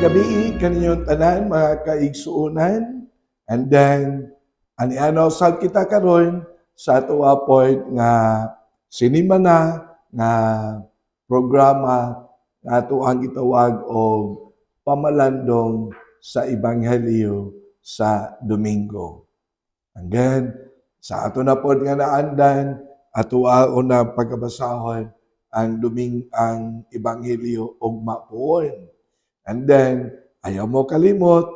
Gabi kaninyong tanan mga kaigsuunan and then ani ano sa kita karon sa ato point nga sinima na nga programa nga ato ang gitawag og pamalandong sa ebanghelyo sa Domingo. And then sa ato na pod nga naandan ato una pagkabasahon ang duming ang ebanghelyo og mapuon. And then, ayaw mo kalimot,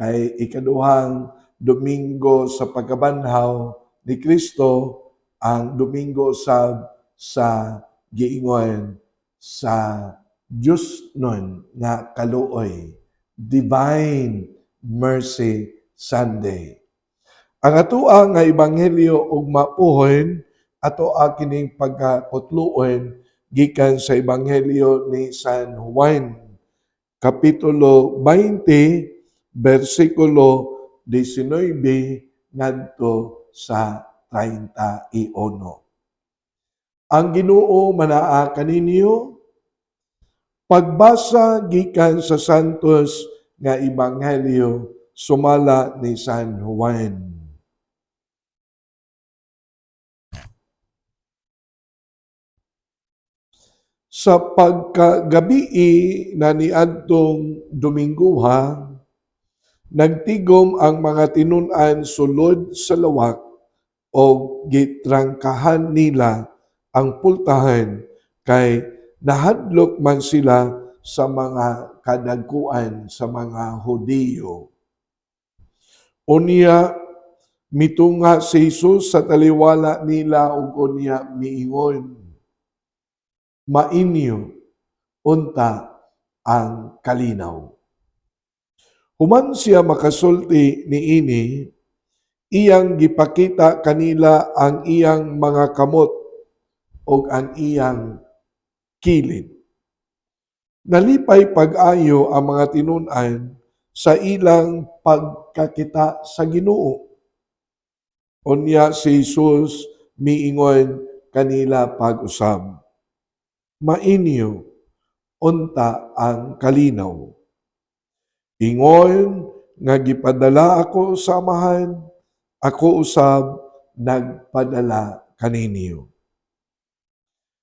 kay ikaduhang Domingo sa pagkabanhaw ni Kristo, ang Domingo sa sa giingon sa Diyos nun nga kaluoy, Divine Mercy Sunday. Ang atoa nga ebanghelyo og mapuhon ato kining pagkakutluon gikan sa ebanghelyo ni San Juan kapitulo 20, versikulo 19 ngadto sa 31. Ang Ginoo manaa kaninyo pagbasa gikan sa Santos nga ebanghelyo sumala ni San Juan. Sa pagkagabi na niadtong Dominguha, nagtigom ang mga tinunan sulod sa lawak o gitrangkahan nila ang pultahan kay nahadlok man sila sa mga kadagkuan sa mga Hudiyo. Unya mitunga si Jesus sa taliwala nila ug unya miingon mainyo unta ang kalinaw. Human siya makasulti ni ini, iyang gipakita kanila ang iyang mga kamot o ang iyang kilid. Nalipay pag-ayo ang mga tinunan sa ilang pagkakita sa Ginoo. Unya si Jesus miingon kanila pag-usab mainyo unta ang kalinaw. Ingon nga gipadala ako sa amahan, ako usab nagpadala kaninyo.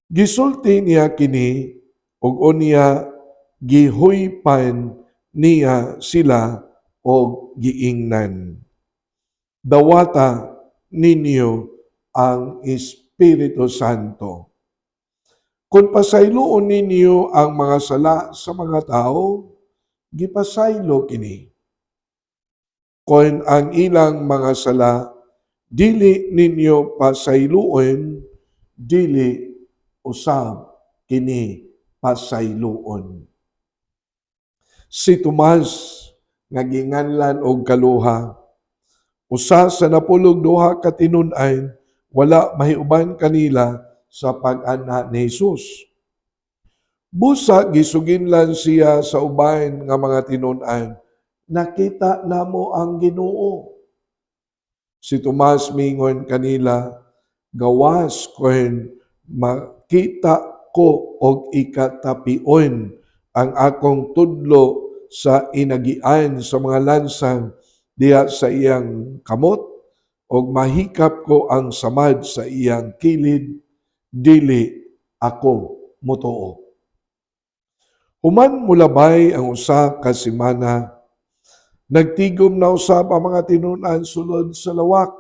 Gisulti niya kini ug unya gihuypan niya sila og giingnan. Dawata ninyo ang Espiritu Santo kung pasayloon ninyo ang mga sala sa mga tao, gipasaylo kini. Kung ang ilang mga sala, dili ninyo pasayloon, dili usab kini pasayloon. Si Tomas, nga ginganlan og kaluha, usa sa napulog duha ka tinun-ay, wala mahiuban kanila sa pag-ana ni Jesus. Busa gisuginlan siya sa ubahin nga mga tinunan. Nakita namo ang Ginoo. Si Tomas mingon kanila, gawas kung makita ko og ikatapion ang akong tudlo sa inagian sa mga lansang diha sa iyang kamot og mahikap ko ang samad sa iyang kilid dili ako motoo. Human mulabay ang usa ka semana, nagtigom na usab ang mga tinunan sulod sa lawak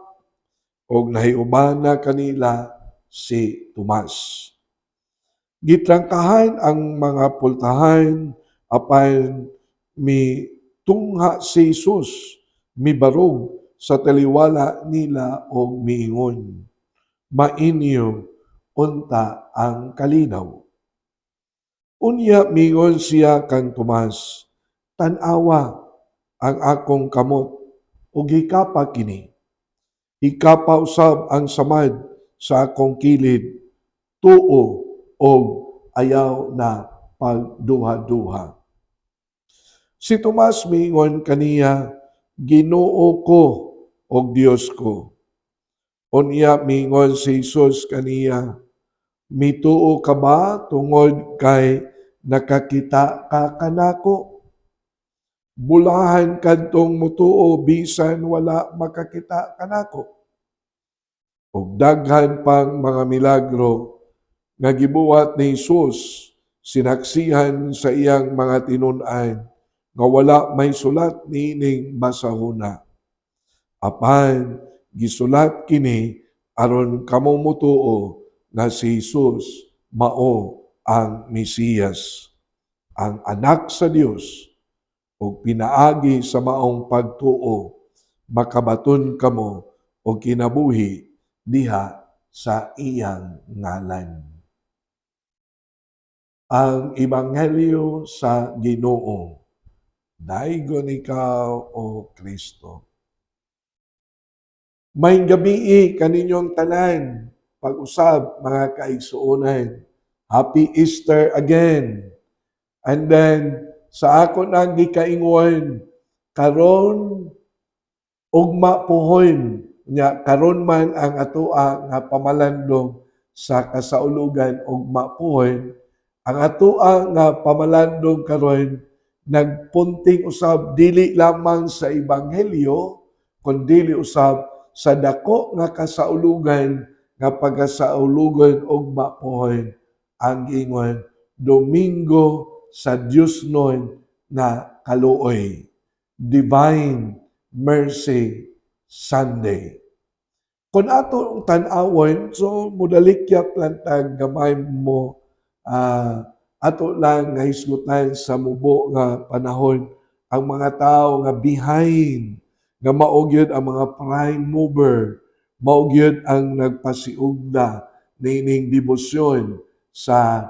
og nahiuban na kanila si Tomas. Gitrangkahan ang mga pultahan apan mi tungha si Jesus mibarog sa taliwala nila og miingon mainyo unta ang kalinaw. Unya mingon siya kang Tomas, tanawa ang akong kamot ug gikapa kini. Ikapa usab ang samad sa akong kilid, tuo og ayaw na pagduha-duha. Si Tomas mingon kaniya, Ginoo ko og Dios ko. Unya mingon si Jesus kaniya, Mituo ka ba tungod kay nakakita ka kanako? bulahan kadtong mutuo bisan wala makakita kanako. Ug daghan pang mga milagro nga gibuhat ni Hesus sinaksihan sa iyang mga tinun-an nga wala may sulat niining basahona. Apan gisulat kini aron kamo mutuo nga si Hesus mao ang Mesiyas, ang anak sa Dios ug pinaagi sa maong pagtuo makabaton kamo og kinabuhi diha sa iyang ngalan. Ang Ebanghelyo sa Ginoo. Daigon ikaw, O Kristo. May gabi kaninyong tanan, pag-usab mga kaigsuonan. Happy Easter again. And then, sa ako nang gikaingon, karon ugma puhon nya karon man ang atoa nga pamalandong sa kasaulugan ugma puhon ang atoa nga pamalandong karon nagpunting usab dili lamang sa ebanghelyo kundi usab sa dako nga kasaulugan nga pagasaulugan ugma puhon ang ingon Domingo sa Dios noon na kaluoy. Divine Mercy Sunday. Kung ato ang tan-awon, so mudalikyap lang tag gamay mo ah, ato lang nga hisgutan sa mubo nga panahon ang mga tao nga behind nga maugyod ang mga prime mover maugyod ang nagpasiugda nining debosyon sa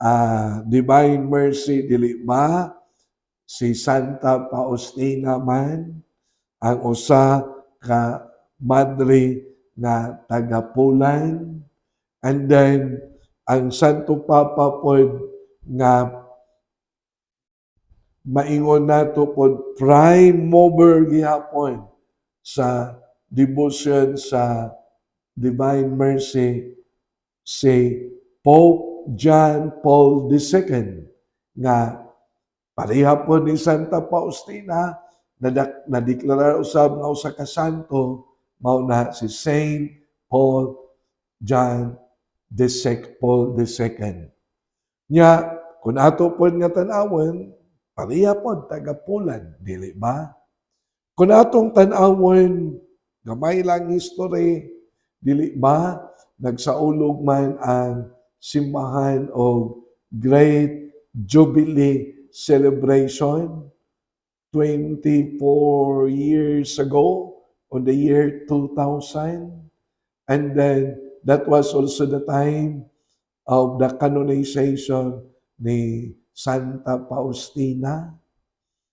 ah, Divine Mercy dili ba? Si Santa Faustina man ang usa ka madre nga taga-Poland and then ang Santo Papa pod nga maingon nato pod prime mover gihapon sa devotion sa Divine Mercy si Pope John Paul II nga pareha po ni Santa Faustina nadak nadeklara usab nga usa ka santo mao na si Saint Paul John Sec Paul II. Nya kun ato po nga tan-awon pareha po taga Poland dili ba? Kun atong tan-awon gamay lang history. Dili ba? Nagsaulog man ang simbahan o Great Jubilee Celebration 24 years ago on the year 2000 and then that was also the time of the canonization ni Santa Faustina.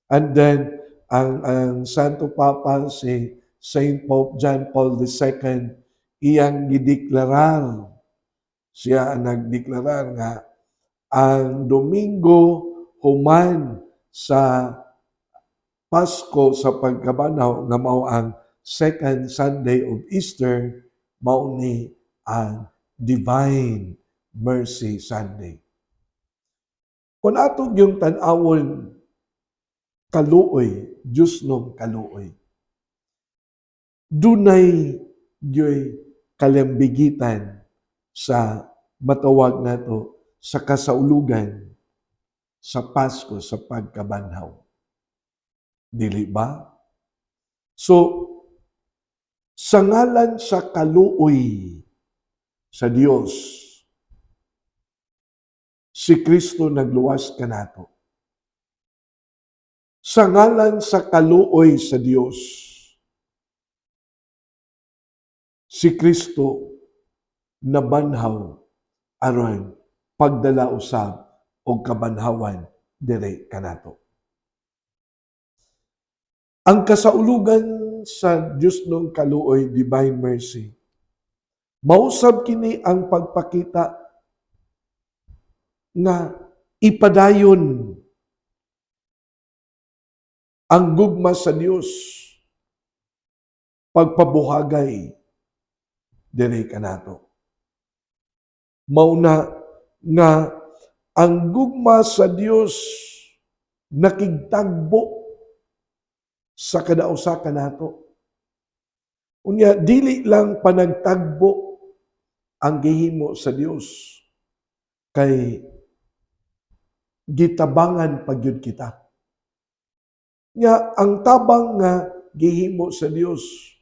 And then ang, ang Santo Papa si Saint Pope John Paul II iyang gideklarar siya ang nagdeklarar nga ang Domingo human sa Pasko sa pagkabanaw nga mao ang second Sunday of Easter mao ni ang Divine Mercy Sunday. Kung atong yung tan-awon kaluoy, Diyos nung kaluoy. Dunay gyoy kalambigitan sa matawag nato sa kasaulugan sa Pasko sa pagkabanhaw. Dili ba? So, sa ngalan sa kaluoy sa Dios, si Kristo nagluwas kanato. Sa ngalan sa kaluoy sa Dios, si Kristo nabanhaw aron pagdala usab og kabanhawan dire kanato. Ang kasaulugan sa Dios nung kaluoy divine mercy mausab kini ang pagpakita nga ipadayon ang gugma sa Dios pagpabuhagay dire kanato. Mauna nga ang gugma sa Dios nakigtagbo sa kada usa ka nato. Unya dili lang panagtagbo ang gihimo sa Dios kay gitabangan pagyud kita. Nya ang tabang nga gihimo sa Dios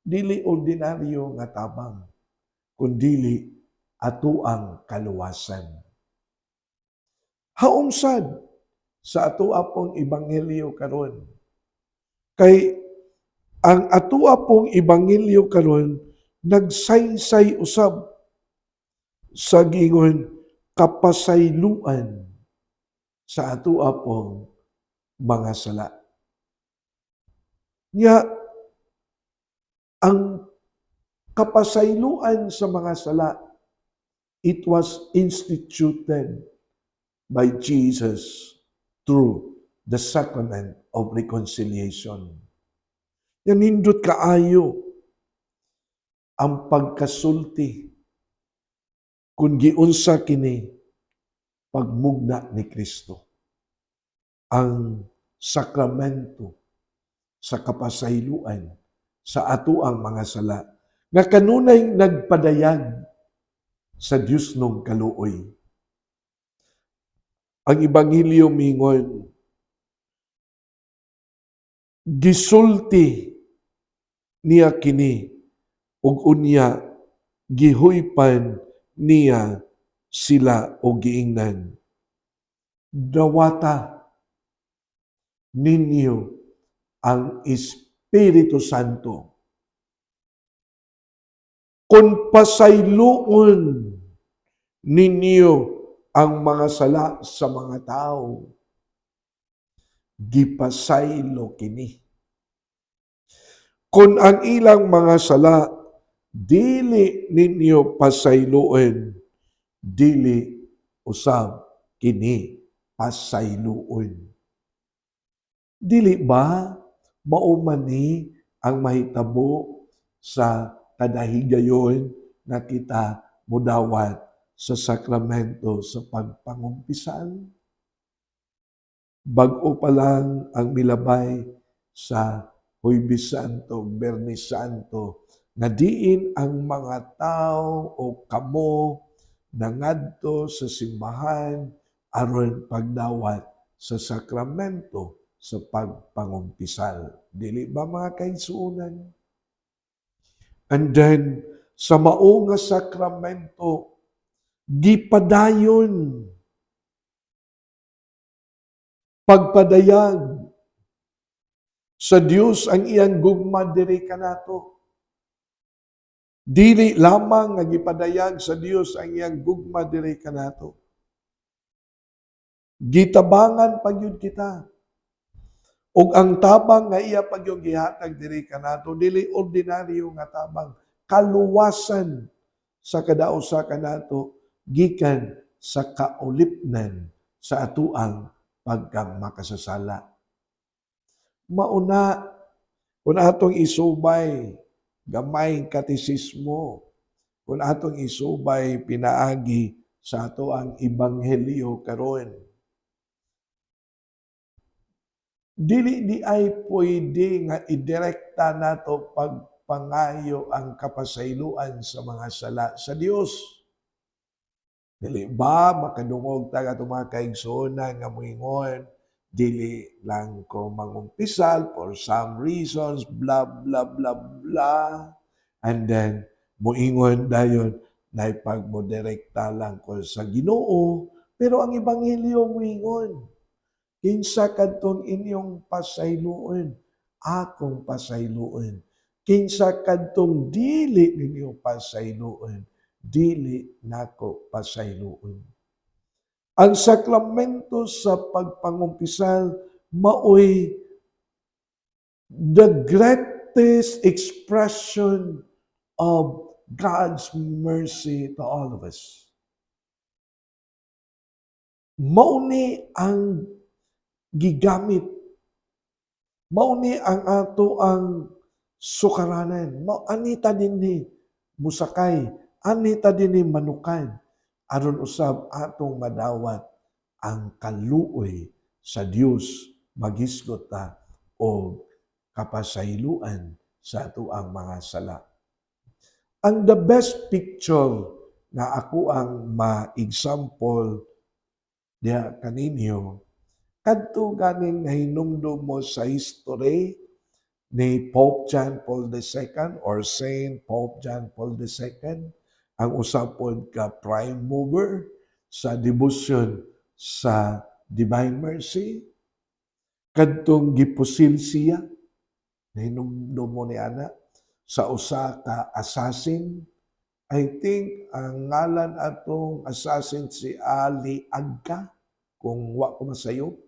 dili ordinaryo nga tabang kundili atuang kaluwasan. Haumsad sa atua pong ebanghelyo karon. Kay ang atua pong ebanghelyo karon nagsaysay usab sa gingon kapasayloan sa atua pong mga sala. Nya ang kapasayloan sa mga sala it was instituted by Jesus through the sacrament of reconciliation. Yan nindot kaayo ang pagkasulti kung giunsa kini pagmugna ni Kristo. Ang sakramento sa kapasayloan sa ato ang mga sala nga kanunay nagpadayag sa Dios nung kaluoy. Ang Ebanghelyo mingon, gisulti niya kini ug unya gihuypan niya sila o giingnan. Dawata ninyo ang Espiritu Santo. Kung pasayloon ninyo ang mga sala sa mga tao, gipasaylo kini. Kung ang ilang mga sala dili ninyo pasayloon, dili usab kini pasayloon. Dili ba mauman ni ang mahitabo sa kadahigayon na kita mudawat sa sakramento sa pagpangumpisal? Bago pa lang ang milabay sa Huybis Santo, Bernis Santo, nga diin ang mga tao o kamo nangadto sa simbahan aron pagdawat sa sakramento sa pagpangumpisal. Dili ba mga kaigsuunan? And then, sa mao nga sakramento, gipadayon pagpadayag sa Dios ang iyang gugma diri kanato. Dili lamang nga gipadayag sa Dios ang iyang gugma diri kanato. Gitabangan pagyud kita. Ug ang tabang nga iya pagyong gihatag diri kanato dili ordinaryo nga tabang kaluwasan sa kada usa kanato gikan sa kaulipnan sa atuang pagkang makasasala. Mauna kung atong isubay gamay katisismo kung atong isubay pinaagi sa ato ang ebanghelyo karon dili di ay pwede nga idirekta nato pagpangayo ang kapasayloan sa mga sala sa Dios. Dili ba makadungog ta nga mga kaigsuonan nga moingon dili lang ko mangumpisal for some reasons blah blah blah blah and then moingon dayon na ipagmodirekta lang ko sa Ginoo pero ang ebanghelyo moingon Kinsa kadtong inyong pasayloon, akong pasayloon. Kinsa kadtong dili ninyo pasayloon, dili nako pasayloon. Ang sakramento sa pagpangumpisal maoy the greatest expression of God's mercy to all of us. Mauni ang gigamit. Mauni ang ato ang sukaranan. Mao anita dinhi musakay, anita dinhi manukan aron usab atong madawat ang kaluoy sa Dios magisgot ta o kapasayloan sa ato ang mga sala. Ang the best picture na ako ang ma-example diha kaninyo kadto ganing nahinumdum mo sa history ni Pope John Paul II or Saint Pope John Paul II ang usapod ka prime mover sa devotion sa Divine Mercy. Kadtong gipusil siya nahinumdum mo ni ana sa usa ka assassin. I think ang ngalan atong assassin si Ali Agka kung wa ko masayo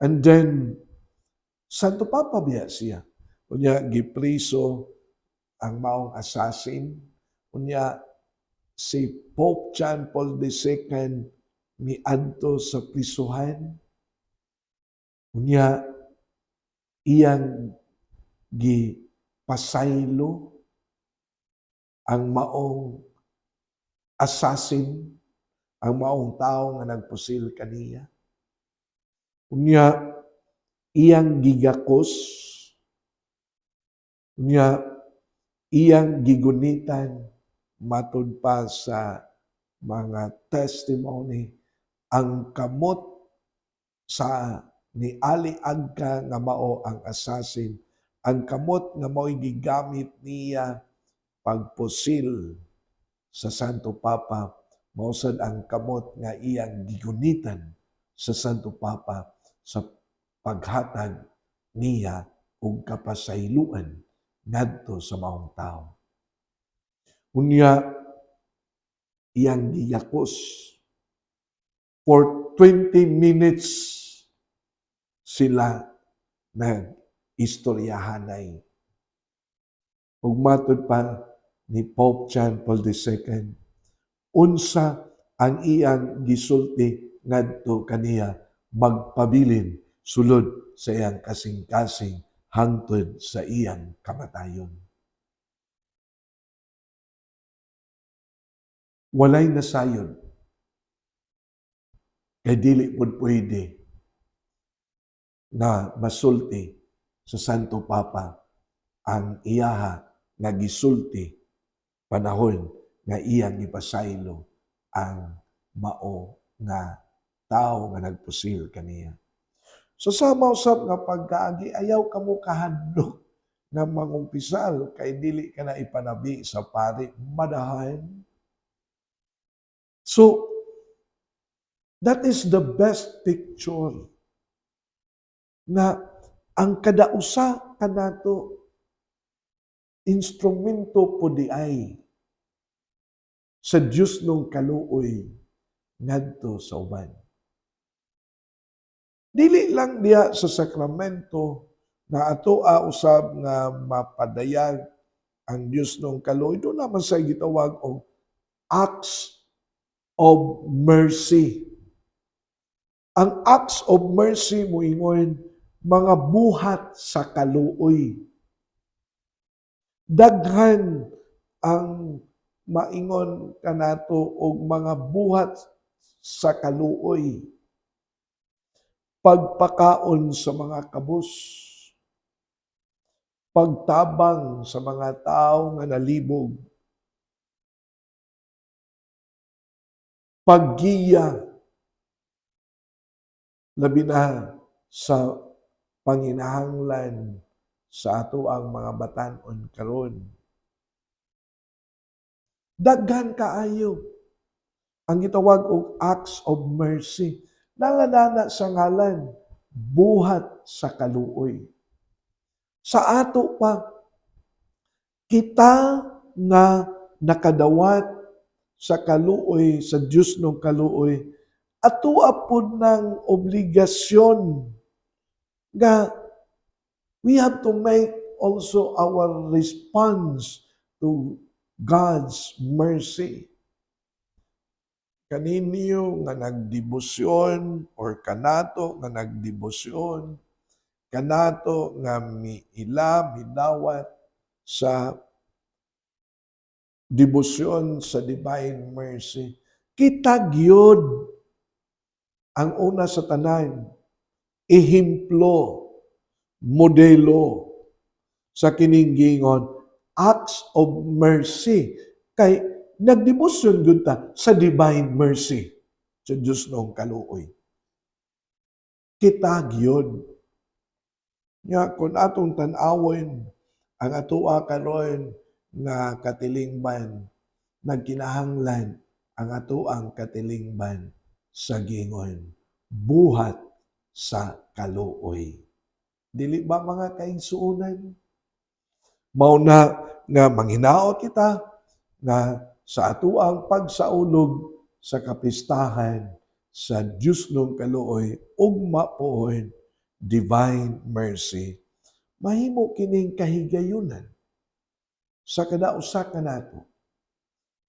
and then Santo Papa biya siya unya gipriso ang maong assassin. Unya si Pope John Paul II miadto sa prisuhan. Unya iyang gipasaylo ang maong assassin, ang maong tao nga nagpusil kaniya. Unya, iyang gigakos, unya, iyang gigunitan, matud pa sa mga testimony, ang kamot sa ni Ali Agka nga mao ang assassin, ang kamot nga mao'y gigamit niya pagpusil sa Santo Papa. Mausad ang kamot nga iyang gigunitan sa Santo Papa sa paghatag niya og kapasayloan ngadto sa maong tao. Unya iyang giyakos for 20 minutes sila nag istoryahanay. Ug matud pa ni Pope John Paul II, unsa ang iyang gisulti ngadto kaniya magpabilin sulod sa iyang kasing-kasing hangtod sa iyang kamatayon. Walay nasayod kay dili pud pwede na masulti sa Santo Papa ang iyaha nga gisulti panahon nga iyang gipasaylo ang mao nga tao nga nagpusil kaniya. So sama usab nga pagkaagi ayaw kamo kahadlok nga mangumpisal kay dili ka na ipanabi sa pari madahan. So that is the best picture na ang kadausa kanato instrumento po di ay sa Diyos nung kaluoy ngadto sa uban. Dili lang diya sa sakramento na ato a usab nga mapadayag ang Diyos nung kaluoy. Doon naman sa gitawag og acts of mercy. Ang acts of mercy mo ingon mga buhat sa kaluoy. Daghan ang maingon kanato og mga buhat sa kaluoy. Pagpakaon sa mga kabus. Pagtabang sa mga tao nga nalibog. Paggiya labi na sa panginahanglan sa ato ang mga batan-on karon. Daghan kaayo ang gitawag og acts of mercy. Nangadana sa ngalan buhat sa kaluoy. Sa ato pa kita nga nakadawat sa kaluoy sa Dios ng kaluoy ato apod ng obligasyon nga we have to make also our response to God's mercy. Kaninyo nga nagdebosyon or kanato nga nagdebosyon, kanato nga miila, midawat sa debosyon sa divine mercy. Kita gyud ang una sa tanan, ehimplo modelo sa kininggingon acts of mercy. Kay nagdebosyon gud ta sa divine mercy sa Dios noong kaluoy. Kita gyud nya kung atong tan-awon ang atoa karon nga katilingban nagkinahanglan ang atoang katilingban sa gingon buhat sa kaluoy. Dili ba mga kaigsuonan mao na nga manghinaot kita nga sa atoang pagsaulog sa kapistahan sa Dios nung kaluoy ugma poon divine mercy. Mahimo kining kahigayunan sa kada usa ka nato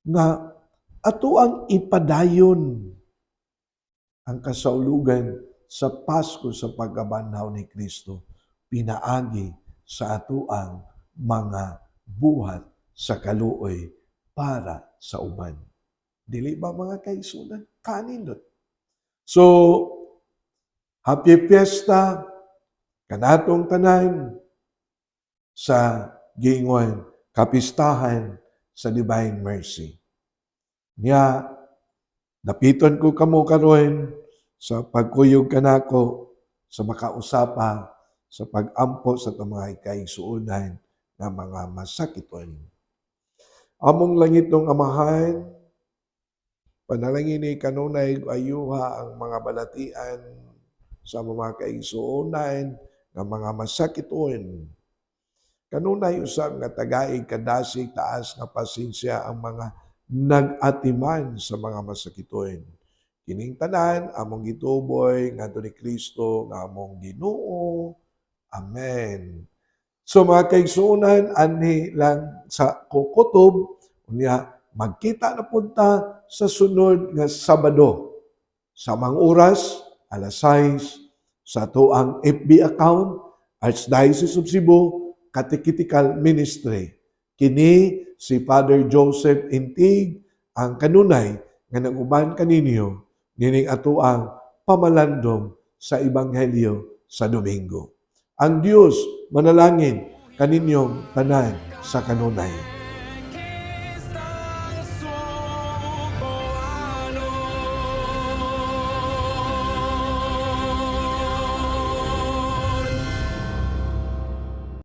nga ato ang ipadayon ang kasaulugan sa Pasko sa pagkabanhaw ni Kristo pinaagi sa ato ang mga buhat sa kaluoy para sa uban. Dili ba mga kaisunan? Kanindot. So, happy fiesta kanatong tanan sa gingon kapistahan sa divine mercy. Niya, napiton ko kamo karon sa pagkuyog kanako sa makausapa sa pag-ampo sa mga kaigsuunan nga mga masakiton. Among langit ng amahan, panalangin ni kanunay ayuha ang mga balatian sa mga kaigsuunan nga mga masakiton. Kanunay usab nga tagaig kadasig taas nga pasensya ang mga nag-atiman sa mga masakiton. Kining tanan among gituboy ngadto ni Kristo nga among Ginoo. Amen. So mga kaigsuonan ani lang sa kukutob unya magkita na punta sa sunod nga Sabado sa mga oras alas 6 sa tuang FB account Archdiocese of Cebu Catechetical Ministry. Kini si Father Joseph Intig ang kanunay nga naguban kaninyo nining ato ang pamalandong sa Ebanghelyo sa Domingo. Ang Dios manalangin kaninyong tanan sa kanunay.